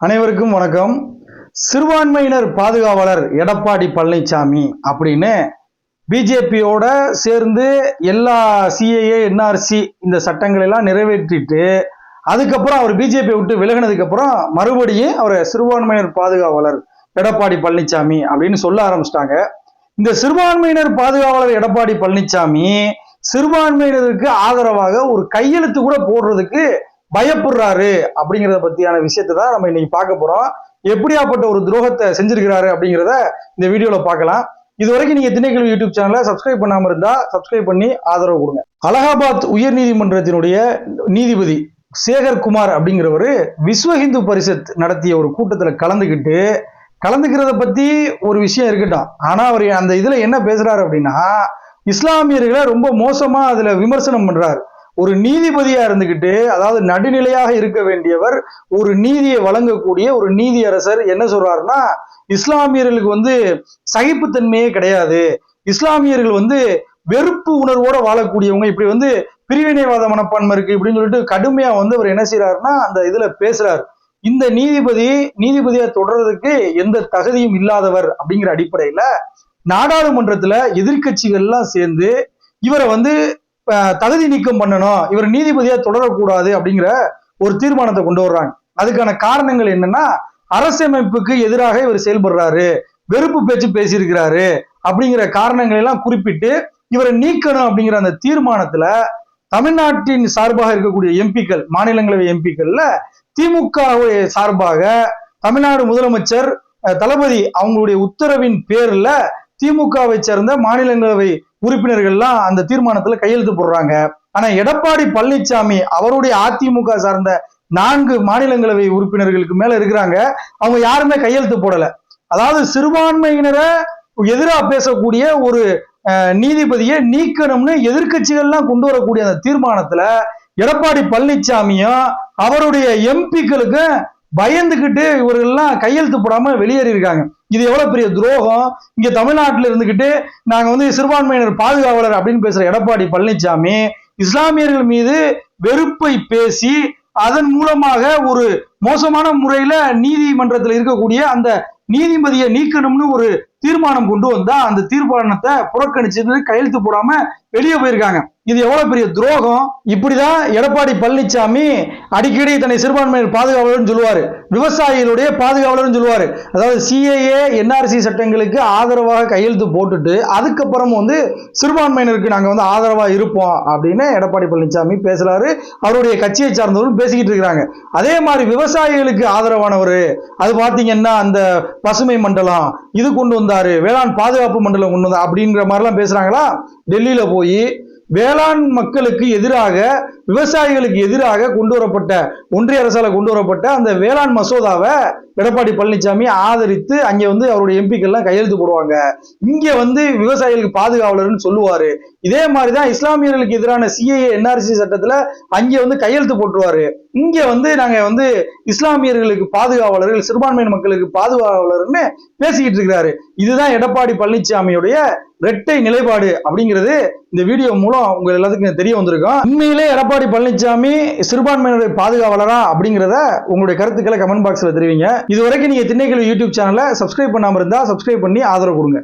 அனைவருக்கும் வணக்கம். சிறுபான்மையினர் பாதுகாவலர் எடப்பாடி பழனிசாமி அப்படின்னு பிஜேபியோட சேர்ந்து எல்லா சிஏஏ என்ஆர்சி இந்த சட்டங்கள் எல்லாம் நிறைவேற்றிட்டு அதுக்கப்புறம் அவர் பிஜேபி விட்டு விலகினதுக்கப்புறம் மறுபடியும் அவர் சிறுபான்மையினர் பாதுகாவலர் எடப்பாடி பழனிசாமி அப்படின்னு சொல்ல ஆரம்பிச்சிட்டாங்க. இந்த சிறுபான்மையினர் பாதுகாவலர் எடப்பாடி பழனிசாமி சிறுபான்மையினருக்கு ஆதரவாக ஒரு கையெழுத்து கூட போடுறதுக்கு பயப்படுறாரு அப்படிங்கிறத பத்தியான விஷயத்தை தான் நம்ம இன்னைக்கு பார்க்க போறோம். எப்படியாப்பட்ட ஒரு துரோகத்தை செஞ்சிருக்கிறாரு அப்படிங்கிறத இந்த வீடியோல பார்க்கலாம். இது வரைக்கும் நீங்க திணைக்கல்வி யூடியூப் சேனலை சப்ஸ்கிரைப் பண்ணாம இருந்தா சப்ஸ்கிரைப் பண்ணி ஆதரவு கொடுங்க. அலகாபாத் உயர் நீதிமன்றத்தினுடைய நீதிபதி சேகர் குமார் அப்படிங்கிறவர் விஸ்வ ஹிந்து பரிஷத் நடத்திய ஒரு கூட்டத்துல கலந்துக்கிட்டு கலந்துக்கிறத பத்தி ஒரு விஷயம் இருக்கட்டும். ஆனா அவர் அந்த இதுல என்ன பேசுறாரு அப்படின்னா இஸ்லாமியர்களை ரொம்ப மோசமா அதுல விமர்சனம் பண்றாரு. ஒரு நீதிபதியா இருந்துகிட்டு அதாவது நடுநிலையாக இருக்க வேண்டியவர் ஒரு நீதியை வழங்கக்கூடிய ஒரு நீதியரசர் என்ன சொல்றாருன்னா இஸ்லாமியர்களுக்கு வந்து சகிப்புத்தன்மையே கிடையாது. இஸ்லாமியர்கள் வந்து வெறுப்பு உணர்வோட வாழக்கூடியவங்க. இப்படி வந்து பிரிவினைவாத மனப்பான்மை இருக்கு இப்படின்னு சொல்லிட்டு கடுமையா வந்து அவர் என்ன செய்யறாருன்னா அந்த இதுல பேசுறாரு. இந்த நீதிபதி நீதிபதியா தொடர்றதுக்கு எந்த தகுதியும் இல்லாதவர் அப்படிங்கிற அடிப்படையில நாடாளுமன்றத்துல எதிர்க்கட்சிகள் எல்லாம் சேர்ந்து இவரை வந்து தகுதி நீக்கம் பண்ணணும் இவர் நீதிபதியா தொடரக்கூடாது அப்படிங்கிற ஒரு தீர்மானத்தை கொண்டு வர்றாங்க. அதுக்கான காரணங்கள் என்னன்னா அரசியமைப்புக்கு எதிராக இவர் செயல்படுறாரு வெறுப்பு பேச்சு பேசியிருக்கிறாரு அப்படிங்கிற காரணங்களை எல்லாம் குறிப்பிட்டு இவரை நீக்கணும் அப்படிங்கிற அந்த தீர்மானத்துல தமிழ்நாட்டின் சார்பாக இருக்கக்கூடிய எம்பிக்கள் மாநிலங்களவை எம்பிக்கள்ல திமுக சார்பாக தமிழ்நாடு முதலமைச்சர் தளபதி அவங்களுடைய உத்தரவின் பேர்ல திமுகவை சேர்ந்த மாநிலங்களவை உறுப்பினர்கள்லாம் அந்த தீர்மானத்துல கையெழுத்து போடுறாங்க. ஆனா எடப்பாடி பழனிசாமி அவருடைய அதிமுக சார்ந்த நான்கு மாநிலங்களவை உறுப்பினர்களுக்கு மேல இருக்கிறாங்க. அவங்க யாருமே கையெழுத்து போடல. அதாவது சிறுபான்மையினரை எதிராக பேசக்கூடிய ஒரு நீதிபதியை நீக்கணும்னு எதிர்க்கட்சிகள்லாம் கொண்டு வரக்கூடிய அந்த தீர்மானத்துல எடப்பாடி பழனிசாமியும் அவருடைய எம்பிக்களுக்கும் பயந்துகிட்டு இவர்கள்லாம் கையெழுத்து போடாம வெளியேறி இருக்காங்க இது எவ்வளவு பெரிய துரோகம்? இங்க தமிழ்நாட்டில் இருந்துகிட்டு நாங்க வந்து சிறுபான்மையினர் பாதுகாவலர் அப்படின்னு பேசுற எடப்பாடி பழனிசாமி இஸ்லாமியர்கள் மீது வெறுப்பை பேசி அதன் மூலமாக ஒரு மோசமான முறையில நீதிமன்றத்தில் இருக்கக்கூடிய அந்த நீதிபதியை நீக்கணும்னு ஒரு தீர்மானம் கொண்டு வந்தா அந்த தீர்மானத்தை புறக்கணிச்சு கையெழுத்து போடாம வெளியே போயிருக்காங்க. இது எவ்வளவு பெரிய துரோகம்? இப்படிதான் எடப்பாடி பழனிசாமி அடிக்கடி தன்னை சிறுபான்மையினர் பாதுகாவலர்னு சொல்லுவாரு. விவசாயிகளுடைய பாதுகாவலர்னு சொல்லுவாரு. அதாவது சிஏஏ என்ஆர்சி சட்டங்களுக்கு ஆதரவாக கையெழுத்து போட்டுட்டு அதுக்கப்புறம் வந்து சிறுபான்மையினருக்கு நாங்க வந்து ஆதரவா இருப்போம் அப்படின்னு எடப்பாடி பழனிசாமி பேசுறாரு. அவருடைய கட்சியை சார்ந்தவரும் பேசிக்கிட்டு இருக்கிறாங்க. அதே மாதிரி விவசாயிகளுக்கு ஆதரவானவர் அது பாத்தீங்கன்னா அந்த பசுமை மண்டலம் இது கொண்டு வந்து வந்தாரு. வேளாண் பாதுகாப்பு மண்டலம் கொண்டு வந்தார் அப்படிங்கிற மாதிரிலாம் பேசுறாங்களா? டெல்லியில போய் வேளாண் மக்களுக்கு எதிராக விவசாயிகளுக்கு எதிராக கொண்டு வரப்பட்ட ஒன்றிய அரசால் கொண்டு வரப்பட்ட அந்த வேளாண் மசோதாவை எடப்பாடி பழனிசாமி ஆதரித்து அங்கே வந்து அவருடைய எம்பிக்கள்லாம் கையெழுத்து போடுவாங்க. இங்கே வந்து விவசாயிகளுக்கு பாதுகாவலர்னு சொல்லுவார். இதே மாதிரி தான் இஸ்லாமியர்களுக்கு எதிரான சிஏஏ என்ஆர்சி சட்டத்தில் அங்கே வந்து கையெழுத்து போட்டுருவாரு. இங்க வந்து நாங்க வந்து இஸ்லாமியர்களுக்கு பாதுகாவலர்கள் சிறுபான்மையின மக்களுக்கு பாதுகாவலர்னு பேசிக்கிட்டு இருக்கிறாரு. இதுதான் எடப்பாடி பழனிசாமியுடைய இரட்டை நிலைப்பாடு அப்படிங்கிறது இந்த வீடியோ மூலம் உங்க எல்லாத்துக்கும் தெரிய வந்திருக்கும். உண்மையிலே எடப்பாடி பழனிசாமி சிறுபான்மையினருடைய பாதுகாவலரா அப்படிங்கிறத உங்களுடைய கருத்துக்களை கமெண்ட் பாக்ஸ்ல தெரிவிங்க. இது வரைக்கும் நீங்க திண்ணைக்கல்வி யூடியூப் சேனலை சப்ஸ்கிரைப் பண்ணாம இருந்தா சப்ஸ்கிரைப் பண்ணி ஆதரவு கொடுங்க.